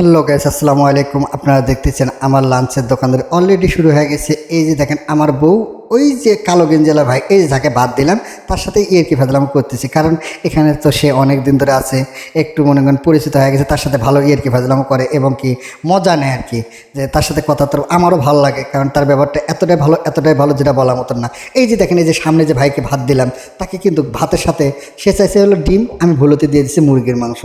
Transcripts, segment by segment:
Hello guys আসসালামু আলাইকুম। আপনারা দেখতেছেন আমার লাঞ্চের দোকানদার অলরেডি শুরু হয়ে গেছে। এই যে দেখেন, আমার বউ ওই যে কালো গেঞ্জেলা ভাই, এই যাকে বাদ দিলাম, তার সাথে ইয়ে কি ফাজলাম করতেছি। কারণ এখানে তো সে অনেক দিন ধরে আছে, একটু মনে করেন পরিচিত হয়ে গেছে, তার সাথে ভালো ইয়ের কি ফাজলাম করে এবং কি মজা নেয় আর কি, যে তার সাথে কথা তো আমারও ভালো লাগে, কারণ তার ব্যাপারটা এতটাই ভালো এতটাই ভালো যেটা বলার মতন না। এই যে দেখেন, এই যে সামনে যে ভাইকে ভাত দিলাম, তাকে কিন্তু ভাতের সাথে, সে চাইছে হলো ডিম, আমি ভুলোতে দিয়ে দিচ্ছি মুরগির মাংস।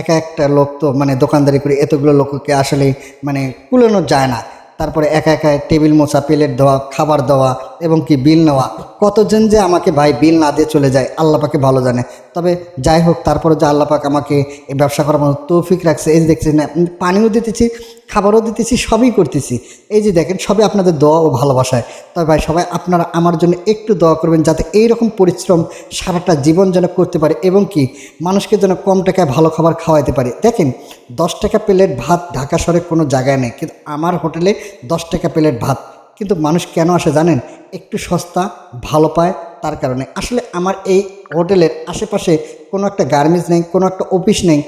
একা একটা লোক তো মানে দোকানদারি করে এতগুলো লোককে আসলে মানে কুলানো যায় না। তারপরে একা একা টেবিল মোছা, প্লেট দেওয়া খাবার দেওয়া এবং কি বিল নেওয়া। কতজন যে আমাকে ভাই বিল না দিয়ে চলে যায় আল্লাপাকে ভালো জানে। তবে যাই হোক, তারপরে যে আল্লাপাক আমাকে এই ব্যবসা করার মতো তৌফিক রাখছে, এই যে দেখছি না পানিও দিতেছি, খাবারও দিতেছি, সবই করতেছি। এই যে দেখেন, সবই আপনাদের দোয়া ও ভালোবাসায়। তবে ভাই, সবাই আপনারা আমার জন্য একটু দোয়া করবেন যাতে এই রকম পরিশ্রম সারাটা জীবন যেন করতে পারে এবং কি, মানুষকে যেন কম টাকায় ভালো খাবার খাওয়াইতে পারে। দেখেন, দশ টাকা প্লেট ভাত ঢাকা শহরে কোনো জায়গায় নেই, কিন্তু আমার হোটেলে দশ টাকা প্লেট ভাত। কিন্তু মানুষ কেন আসে জানেন? একটু সস্তা, ভালো পায় তার কারণে। আসলে আমার এই হোটেলের আশেপাশে কোনো একটা গার্মেন্টস নেই, কোনো একটা অফিস নেই।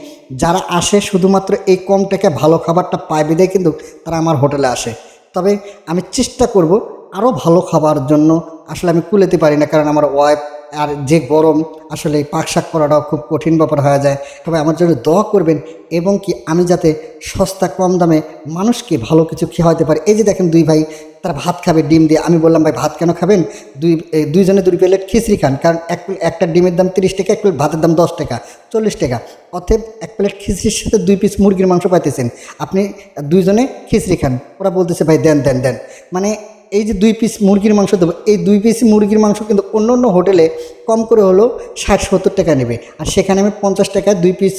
যারা আসে শুধুমাত্র এই কম টাকায় ভালো খাবারটা পায় বিদায় কিন্তু তারা আমার হোটেলে আসে। তবে আমি চেষ্টা করব আরও ভালো খাবার জন্য। আসলে আমি কুলেতে পারি না কারণ আমার ওয়াইফ আর যে গরম, আসলে এই পাক শাক করাটাও খুব কঠিন ব্যাপার হয়ে যায়। তবে আমার জন্য দোয়া করবেন এবং কি আমি যাতে সস্তা কম দামে মানুষকে ভালো কিছু খাওয়াতে পারি। এই যে দেখেন দুই ভাই, তারা ভাত খাবে, ডিম দিয়ে। আমি বললাম, ভাই, ভাত কেন খাবেন? দুই দুইজনে দুই প্লেট খিচড়ি খান। কারণ এক একটা ডিমের দাম তিরিশ টাকা, এক প্লেট ভাতের দাম দশ টাকা, চল্লিশ টাকা। অতএব এক প্লেট খিচড়ির সাথে দুই পিস মুরগির মাংস পাইতেছেন। আপনি দুইজনে খিচড়ি খান। ওরা বলতেছে, ভাই, দেন দেন দেন। মানে এই যে দুই পিস মুরগির মাংস দেবো, এই দুই পিস মুরগির মাংস কিন্তু অন্য অন্য হোটেলে কম করে হলো ষাট সত্তর টাকা নেবে। আর সেখানে আমি পঞ্চাশ টাকায় দুই পিস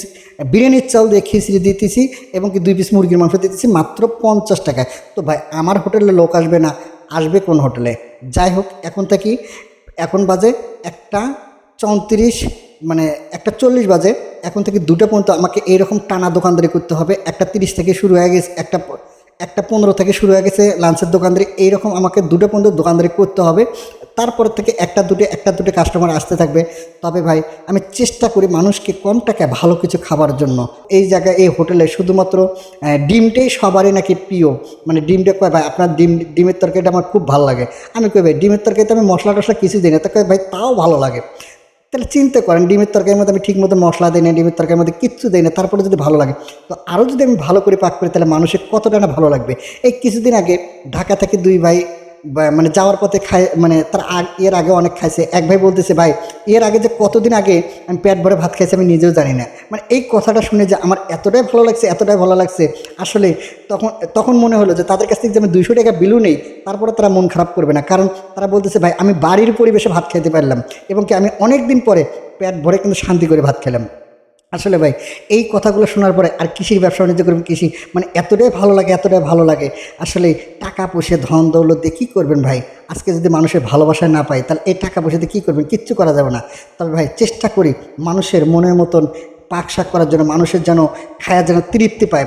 বিরিয়ানির চাল দিয়ে খিচড়ি দিতেছি এবং কি দুই পিস মুরগির মাংস দিতেছি মাত্র পঞ্চাশ টাকায়। তো ভাই, আমার হোটেলে লোক আসবে না, আসবে কোন হোটেলে? যাই হোক, এখন থেকে, এখন বাজে একটা চৌত্রিশ মানে একটা চল্লিশ বাজে, এখন থেকে দুটো পর্যন্ত আমাকে এইরকম টানা দোকানদারি করতে হবে। একটা তিরিশ থেকে শুরু হয়ে গেছে, একটা একটা পনেরো থেকে শুরু হয়ে গেছে লাঞ্চের দোকানদারি। এইরকম আমাকে দুটো পর্যন্ত দোকানদারি করতে হবে। তারপর থেকে একটা দুটো একটা দুটো কাস্টমার আসতে থাকবে। তবে ভাই, আমি চেষ্টা করি মানুষকে কম টাকায় ভালো কিছু খাবার জন্য। এই জায়গায়, এই হোটেলে শুধুমাত্র ডিমটাই সবারই নাকি প্রিয়। মানে ডিমটা কয়, ভাই, আপনার ডিম, ডিমের তরকারিটা আমার খুব ভালো লাগে। আমি কই, ভাই, ডিমের তরকারিতে আমি মশলা টশলা কিছু দিই না। তো কয়, ভাই, তাও ভালো লাগে। তাহলে চিন্তা করেন, ডিমের তরকারির মধ্যে আমি ঠিক মতো মশলা দিই না, ডিমের তরকারির মধ্যে কিচ্ছু দিই না, তারপরে যদি ভালো লাগে। তো আরও যদি আমি ভালো করে পাক করি, তাহলে মানুষের কতটা না ভালো লাগবে। এই কিছুদিন আগে ঢাকা থেকে দুই ভাই মানে যাওয়ার পথে খায় মানে তার আগ- এর আগে অনেক খাইছে। এক ভাই বলতেছে, ভাই, এর আগে যে কতদিন আগে আমি পেট ভরে ভাত খাইছি আমি নিজেও জানি না। মানে এই কথাটা শুনে যে আমার এতটাই ভালো লাগছে, এতটাই ভালো লাগছে, আসলে তখন তখন মনে হলো যে তাদের কাছ থেকে যে আমি দুইশো টাকা বিলু নেই, তারপরে তারা মন খারাপ করবে না। কারণ তারা বলতেছে, ভাই, আমি বাড়ির পরিবেশে ভাত খেতে পারলাম এবং কি আমি অনেক দিন পরে পেট ভরে কিন্তু শান্তি করে ভাত খেলাম। আসলে ভাই, এই কথাগুলো শোনার পরে আর কৃষির ব্যবসা বাণিজ্য করবেন, কৃষি মানে এতটাই ভালো লাগে, এতটাই ভালো লাগে। আসলে টাকা পয়সা, ধন দৌলত দিয়ে কী করবেন ভাই? আজকে যদি মানুষের ভালোবাসা না পায়, তাহলে এই টাকা পয়সাতে কী করবেন? কিচ্ছু করা যাবে না। তবে ভাই, চেষ্টা করি মানুষের মনের মতন পাক করার জন্য, মানুষের যেন খায়া যেন তৃপ্তি পায়।